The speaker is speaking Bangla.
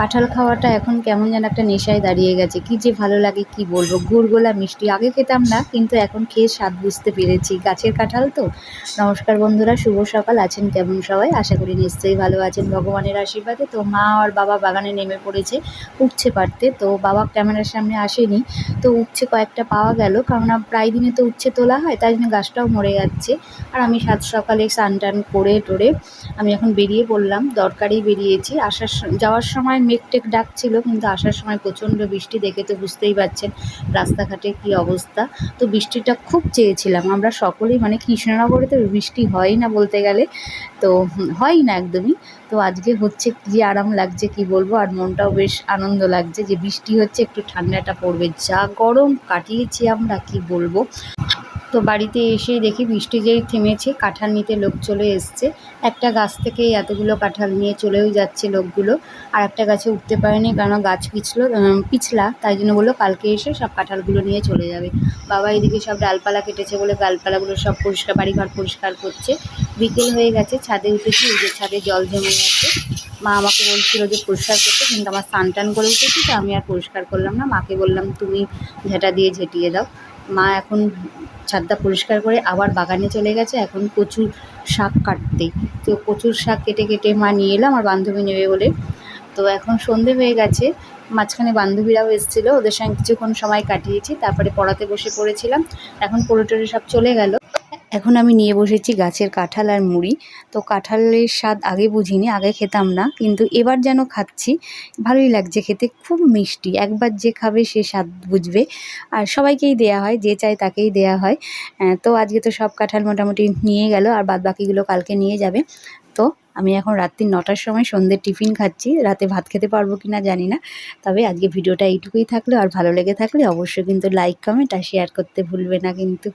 কাঁঠাল খাওয়াটা এখন কেমন যেন একটা নেশায় দাঁড়িয়ে গেছে। কী যে ভালো লাগে, কি বলব? গুড়গোলা মিষ্টি আগে খেতাম না, কিন্তু এখন খেয়ে স্বাদ বুঝতে পেরেছি। গাছের কাঁঠাল তো? নমস্কার বন্ধুরা, শুভ সকাল। আছেন কেমন সবাই? আশা করি নিশ্চয়ই ভালো আছেন। ভগবানের আশীর্বাদে তো মা আর বাবা বাগানে নেমে পড়েছে উঠছে পারতে। তো বাবা ক্যামেরার সামনে আসেনি, তো উঠছে কয়েকটা পাওয়া গেল। কারণ প্রায় দিনে তো উচ্ছে তোলা হয়, তাই জন্য গাছটাও মরে যাচ্ছে। আর আমি সাত সকালে স্নান টান করে টোরে আমি এখন বেরিয়ে পড়লাম। দরকারেই বেরিয়েছি। আসার যাওয়ার সময় মেঘ টেক ডাকছিল, কিন্তু আসার সময় প্রচণ্ড বৃষ্টি, দেখে তো বুঝতেই পারছেন রাস্তাঘাটে কী অবস্থা। তো বৃষ্টিটা খুব চেয়েছিলাম, আমরা সকলেই মানে কৃষ্ণনগরে তো বৃষ্টি হয় না বলতে গেলে, তো হয় না একদমই। তো আজকে হচ্ছে কি আরাম লাগছে কি বলব, আর মনটাও বেশ আনন্দ লাগছে যে বৃষ্টি হচ্ছে, একটু ঠান্ডাটা পড়বে। যা গরম কাটিয়েছি আমরা, কি বলব? তো বাড়িতে এসে দেখি বৃষ্টি যেই থেমেছে, কাঁঠাল নিতে লোক চলে এসছে। একটা গাছ থেকে এতগুলো কাঁঠাল নিয়ে চলেও যাচ্ছে লোকগুলো। আর একটা গাছে উঠতে পারেনি কারণ গাছ পিছলো পিছলা, তাই জন্য বলল কালকে এসে সব কাঁঠালগুলো নিয়ে চলে যাবে। বাবা এদিকে সব ডালপালা কেটেছে বলে ডালপালাগুলো সব পরিষ্কার, বাড়িঘর পরিষ্কার করছে। বিকেল হয়ে গেছে, ছাদে উঠেছি যে ছাদে জল জমে গেছে মা আমাকে বলছিল যে পরিষ্কার করতে, কিন্তু আমার স্নান টান করে উঠেছি তো আমি আর পরিষ্কার করলাম না। মাকে বললাম, তুমি ঝেঁটা দিয়ে ঝেঁটিয়ে দাও। মা এখন ছাদটা পরিষ্কার করে আবার বাগানে চলে গেছে, এখন কচুর শাক কাটতে। তো কচুর শাক কেটে কেটে মা নিয়ে এলাম আর বান্ধবী নেবে বলে। তো এখন সন্ধে হয়ে গেছে, মাঝখানে বান্ধবীরাও এসেছিল, ওদের সঙ্গে কিছুক্ষণ সময় কাটিয়েছি, তারপরে পড়াতে বসে পড়েছিলাম, এখন পড়ে সব চলে গেল। এখন আমি নিয়ে বসেছি গাছের কাঁঠাল আর মুড়ি। তো কাঁঠালের স্বাদ আগে বুঝিনি, আগে খেতাম না, কিন্তু এবার যেন খাচ্ছি, ভালোই লাগছে খেতে, খুব মিষ্টি। একবার যে খাবে সে স্বাদ বুঝবে। আর সবাইকেই দেয়া হয়, যে চায় তাকেই দেয়া হয়। তো আজকে তো সব কাঁঠাল মোটামুটি নিয়ে গেল, আর বাদ বাকিগুলো কালকে নিয়ে যাবে। তো আমি এখন রাত্রি নটার সময় সন্ধ্যের টিফিন খাচ্ছি, রাতে ভাত খেতে পারব কি না জানি না। তবে আজকে ভিডিওটা এইটুকুই থাকল, আর ভালো লেগে থাকলে অবশ্যই কিন্তু লাইক, কমেন্ট, আর শেয়ার করতে ভুলবে না কিন্তু।